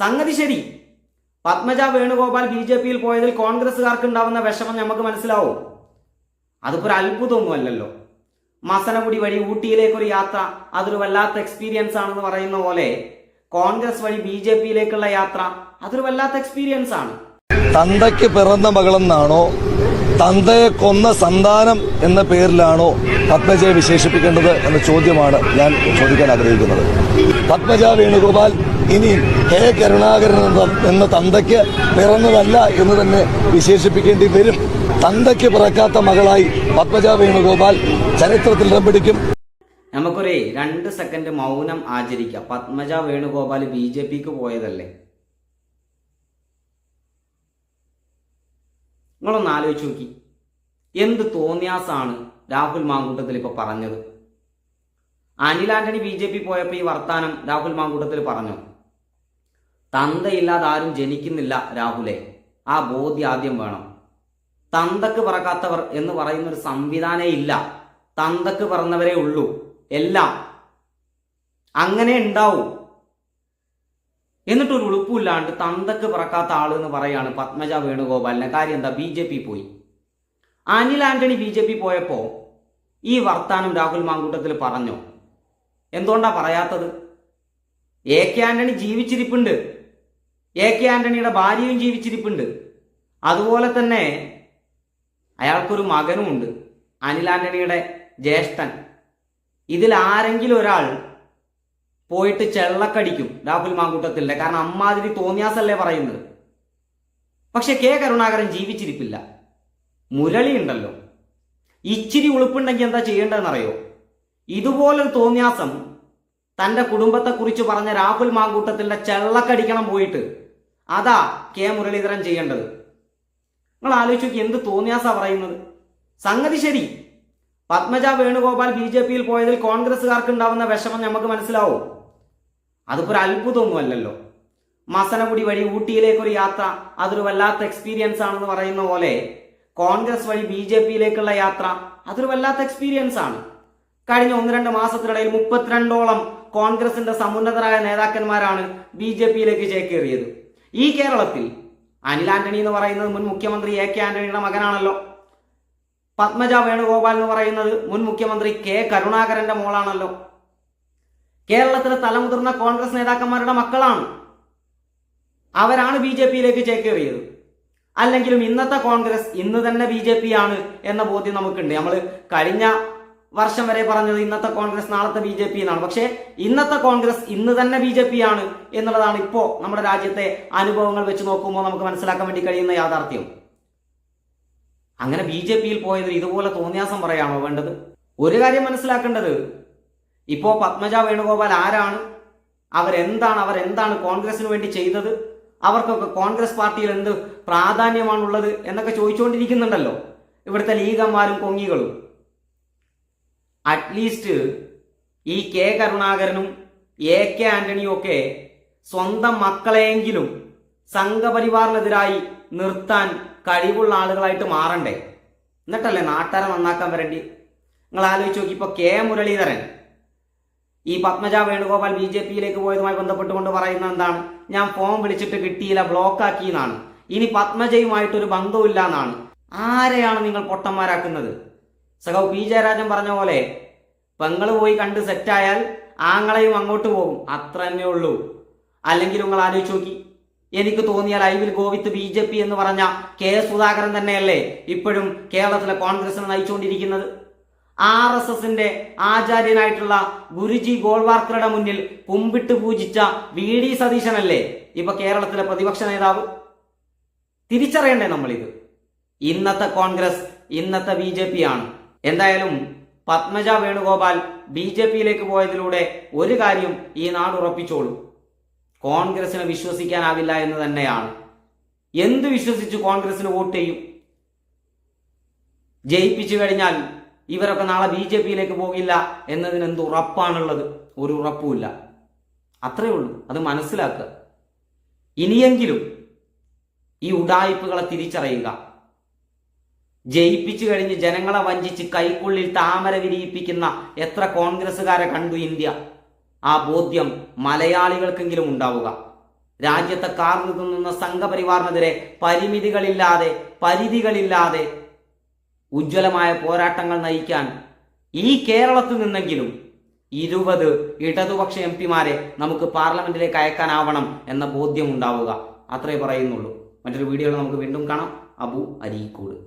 സംഗതി ശരി. Padmaja Venugopal B J പിയിൽ പോയതിൽ കോൺഗ്രസ്സുകാർക്ക് ഉണ്ടാവുന്ന വിഷമം നമുക്ക് മനസ്സിലാവും. അതിപ്പോ ഒരു അത്ഭുതമൊന്നും അല്ലല്ലോ. മസനഗുടി വഴി ഊട്ടിയിലേക്കൊരു യാത്ര അതൊരു വല്ലാത്ത എക്സ്പീരിയൻസ് ആണെന്ന് പറയുന്ന പോലെ കോൺഗ്രസ് വഴി ബി ജെ പിയിലേക്കുള്ള യാത്ര അതൊരു വല്ലാത്ത എക്സ്പീരിയൻസ് ആണ്. തന്തയ്ക്ക് പിറന്ന മകളെന്നാണോ തന്തയെ കൊന്ന സന്താനം എന്ന പേരിലാണോ പത്മജയെ വിശേഷിപ്പിക്കേണ്ടത് എന്ന ചോദ്യമാണ് ഞാൻ ചോദിക്കാൻ ആഗ്രഹിക്കുന്നത്. പത്മജ വേണുഗോപാൽ ഇനി ഹേ കരുണാകരൻ എന്ന തന്തയ്ക്ക് പിറന്നതല്ല എന്ന് തന്നെ വിശേഷിപ്പിക്കേണ്ടി വരും. തന്തയ്ക്ക് പിറക്കാത്ത മകളായി പത്മജ വേണുഗോപാൽ ചരിത്രത്തിൽ ഇടം പിടിക്കും. നമുക്കൊരേ രണ്ട് സെക്കൻഡ് മൗനം ആചരിക്കാം. പത്മജ വേണുഗോപാൽ ബി ജെ പിക്ക് പോയതല്ലേ? നിങ്ങളൊന്ന് ആലോചിച്ച് നോക്കി. എന്ത് തോന്നിയാസാണ് രാഹുൽ മാങ്കൂട്ടത്തിൽ ഇപ്പൊ പറഞ്ഞത്? Anil Antony B J P പോയപ്പോൾ ഈ വർത്താനം രാഹുൽ മാങ്കൂട്ടത്തിൽ പറഞ്ഞു? തന്തയില്ലാതെ ആരും ജനിക്കുന്നില്ല രാഹുലെ. ആ ബോധ്യം ആദ്യം വേണം. തന്തക്ക് പറക്കാത്തവർ എന്ന് പറയുന്ന ഒരു സംവിധാനേ ഇല്ല. തന്തക്ക് പറന്നവരേ ഉള്ളൂ. എല്ലാം. അങ്ങനെ ഉണ്ടാവും. എന്നിട്ടൊരു ഉളുപ്പില്ലാണ്ട് തന്തക്ക് പിറക്കാത്ത ആൾ എന്ന് പറയാണ് പത്മജ വേണുഗോപാലിനെ. കാര്യം എന്താ? ബി ജെ പി പോയി. Anil Antony B J P പോയപ്പോ ഈ വർത്താനം രാഹുൽ മാങ്കൂട്ടത്തിൽ പറഞ്ഞു? എന്തുകൊണ്ടാ പറയാത്തത്? എ കെ ആന്റണി ജീവിച്ചിരിപ്പുണ്ട്. എ കെ ആന്റണിയുടെ ഭാര്യയും ജീവിച്ചിരിപ്പുണ്ട്. അതുപോലെ തന്നെ അയാൾക്കൊരു മകനുമുണ്ട്. അനിൽ ആന്റണിയുടെ ജ്യേഷ്ഠൻ. ഇതിൽ ആരെങ്കിലും ഒരാൾ പോയിട്ട് ചെള്ളക്കടിക്കും രാഹുൽ മാങ്കൂട്ടത്തിലെ കാരണം അമ്മാതിരി തോന്നിയാസല്ലേ പറയുന്നത്. പക്ഷെ കെ കരുണാകരൻ ജീവിച്ചിരിപ്പില്ല. മുരളി ഉണ്ടല്ലോ. ഇച്ചിരി ഉളുപ്പുണ്ടെങ്കിൽ എന്താ ചെയ്യേണ്ടതെന്നറിയോ? ഇതുപോലൊരു തോന്നിയാസം തന്റെ കുടുംബത്തെക്കുറിച്ച് പറഞ്ഞ രാഹുൽ മാങ്കൂട്ടത്തിന്റെ ചെള്ളക്കടിക്കണം പോയിട്ട് അതാ കെ മുരളീധരൻ ചെയ്യേണ്ടത്. നിങ്ങൾ ആലോചിച്ച് എന്ത് തോന്നിയാസാ പറയുന്നത്. സംഗതി ശരി. പത്മജ വേണുഗോപാൽ ബി ജെ പിയിൽ പോയതിൽ കോൺഗ്രസ്സുകാർക്ക് ഉണ്ടാവുന്ന വിഷമം നമുക്ക് മനസ്സിലാവും. അതിപ്പോ ഒരു അത്ഭുതമൊന്നുമല്ലല്ലോ. മസനഗുടി വഴി ഊട്ടിയിലേക്കൊരു യാത്ര അതൊരു വല്ലാത്ത എക്സ്പീരിയൻസ് ആണെന്ന് പറയുന്ന പോലെ കോൺഗ്രസ് വഴി ബി ജെ പിയിലേക്കുള്ള യാത്ര അതൊരു വല്ലാത്ത എക്സ്പീരിയൻസ് ആണ്. കഴിഞ്ഞ ഒന്ന് രണ്ട് മാസത്തിനിടയിൽ മുപ്പത്തിരണ്ടോളം കോൺഗ്രസിന്റെ സമുന്നതരായ നേതാക്കന്മാരാണ് ബി ജെ പിയിലേക്ക് ചേക്കേറിയത്. ഈ കേരളത്തിൽ അനിൽ ആന്റണി എന്ന് പറയുന്നത് മുൻ മുഖ്യമന്ത്രി എ കെ ആന്റണിയുടെ മകനാണല്ലോ. പത്മജ വേണുഗോപാൽ എന്ന് പറയുന്നത് മുൻ മുഖ്യമന്ത്രി കെ കരുണാകരന്റെ മോളാണല്ലോ. കേരളത്തിലെ തലമുതിർന്ന കോൺഗ്രസ് നേതാക്കന്മാരുടെ മക്കളാണ്. അവരാണ് ബി ജെ പിയിലേക്ക് ചേക്കേറിയത് അല്ലെങ്കിലും ഇന്നത്തെ കോൺഗ്രസ് ഇന്ന് തന്നെ ബി ജെ പി ആണ് എന്ന ബോധ്യം നമുക്കുണ്ട്. നമ്മൾ കഴിഞ്ഞ വർഷം വരെ പറഞ്ഞത് ഇന്നത്തെ കോൺഗ്രസ് നാളത്തെ ബി ജെ പി എന്നാണ്. പക്ഷേ ഇന്നത്തെ കോൺഗ്രസ് ഇന്ന് തന്നെ ബി ജെ പി ആണ് എന്നുള്ളതാണ് ഇപ്പോൾ നമ്മുടെ രാജ്യത്തെ അനുഭവങ്ങൾ വെച്ച് നോക്കുമ്പോൾ നമുക്ക് മനസ്സിലാക്കാൻ വേണ്ടി കഴിയുന്ന യാഥാർത്ഥ്യം. അങ്ങനെ ബി ജെ പിയിൽ പോയത് ഇതുപോലെ തോന്നിയാസം പറയാണോ വേണ്ടത്? ഒരു കാര്യം മനസ്സിലാക്കേണ്ടത് ഇപ്പോ പത്മജ വേണുഗോപാൽ ആരാണ്? അവരെന്താണ് അവരെന്താണ് കോൺഗ്രസിന് വേണ്ടി ചെയ്തത്? അവർക്കൊക്കെ കോൺഗ്രസ് പാർട്ടിയിൽ എന്ത് പ്രാധാന്യമാണുള്ളത് എന്നൊക്കെ ചോദിച്ചുകൊണ്ടിരിക്കുന്നുണ്ടല്ലോ ഇവിടുത്തെ ലീഗന്മാരും കൊങ്ങികളും. അറ്റ്ലീസ്റ്റ് ഈ കെ കരുണാകരനും എ കെ ആന്റണിയും ഒക്കെ സ്വന്തം മക്കളെയെങ്കിലും സംഘപരിവാറിനെതിരായി നിർത്താൻ കഴിവുള്ള ആളുകളായിട്ട് മാറണ്ടേ? എന്നിട്ടല്ലേ നാട്ടാരെ നന്നാക്കാൻ വരണ്ടി? നിങ്ങൾ ആലോചിച്ച് നോക്കി ഇപ്പൊ കെ മുരളീധരൻ ഈ പത്മജ വേണുഗോപാൽ ബി ജെ പിയിലേക്ക് പോയതുമായി ബന്ധപ്പെട്ടുകൊണ്ട് പറയുന്ന എന്താണ്? ഞാൻ ഫോം വിളിച്ചിട്ട് കിട്ടിയില്ല ബ്ലോക്ക് ആക്കി എന്നാണ്. ഇനി പത്മജയുമായിട്ടൊരു ബന്ധവുമില്ല എന്നാണ്. ആരെയാണ് നിങ്ങൾ പൊട്ടന്മാരാക്കുന്നത്? സഹോ പി ജയരാജൻ പറഞ്ഞ പോലെ പെങ്ങൾ പോയി കണ്ട് സെറ്റായാൽ ആങ്ങളെയും അങ്ങോട്ട് പോകും. അത്ര തന്നെ ഉള്ളൂ. അല്ലെങ്കിൽ നിങ്ങൾ ആലോചിച്ച് നോക്കി. എനിക്ക് തോന്നിയാൽ I will go with B J P എന്ന് പറഞ്ഞ കെ സുധാകരൻ തന്നെയല്ലേ ഇപ്പോഴും കേരളത്തിലെ കോൺഗ്രസിനെ നയിച്ചുകൊണ്ടിരിക്കുന്നത്? ആർ എസ് എസിന്റെ ആചാര്യനായിട്ടുള്ള ഗുരുജി ഗോൾവാർക്കറുടെ മുന്നിൽ കുമ്പിട്ട് പൂജിച്ച വി ഡി സതീശനല്ലേ? ഇപ്പൊ കേരളത്തിലെ പ്രതിപക്ഷ നേതാവ്. തിരിച്ചറിയണ്ടേ നമ്മളിത്? ഇന്നത്തെ കോൺഗ്രസ് ഇന്നത്തെ ബി ജെ പി ആണ് എന്തായാലും പത്മജ വേണുഗോപാൽ ബി ജെ പിയിലേക്ക് പോയതിലൂടെ ഒരു കാര്യം ഈ നാട് ഉറപ്പിച്ചോളൂ. കോൺഗ്രസിനെ വിശ്വസിക്കാനാവില്ല എന്ന് തന്നെയാണ്. എന്ത് വിശ്വസിച്ച് കോൺഗ്രസിന് വോട്ട് ചെയ്യും? ജയിപ്പിച്ചു കഴിഞ്ഞാൽ ഇവരൊക്കെ നാളെ ബി ജെ പിയിലേക്ക് പോകില്ല എന്നതിന് എന്ത് ഉറപ്പാണുള്ളത്? ഒരു ഉറപ്പുമില്ല. അത്രയേ ഉള്ളൂ. അത് മനസ്സിലാക്കുക. ഇനിയെങ്കിലും ഈ ഉടായ്പകളെ തിരിച്ചറിയുക. ജയിപ്പിച്ചു കഴിഞ്ഞ് ജനങ്ങളെ വഞ്ചിച്ച് കൈക്കുള്ളിൽ താമര വിരിയിപ്പിക്കുന്ന എത്ര കോൺഗ്രസ്സുകാരെ കണ്ടു ഇന്ത്യ? ആ ബോധ്യം മലയാളികൾക്കെങ്കിലും ഉണ്ടാവുക. രാജ്യത്തെ കാർന്നു തിന്നുന്ന സംഘപരിവാറിനെതിരെ പരിമിതികളില്ലാതെ പരിധികളില്ലാതെ ഉജ്ജ്വലമായ പോരാട്ടങ്ങൾ നയിക്കാൻ ഈ കേരളത്തിൽ നിന്നെങ്കിലും ഇരുപത് ഇടതുപക്ഷ എം പിമാരെ നമുക്ക് പാർലമെന്റിലേക്ക് അയക്കാനാവണം എന്ന ബോധ്യം ഉണ്ടാവുക. അത്രേ പറയുന്നുള്ളൂ. മറ്റൊരു വീഡിയോയിൽ നമുക്ക് വീണ്ടും കാണാം. അബു അരീക്കോട്.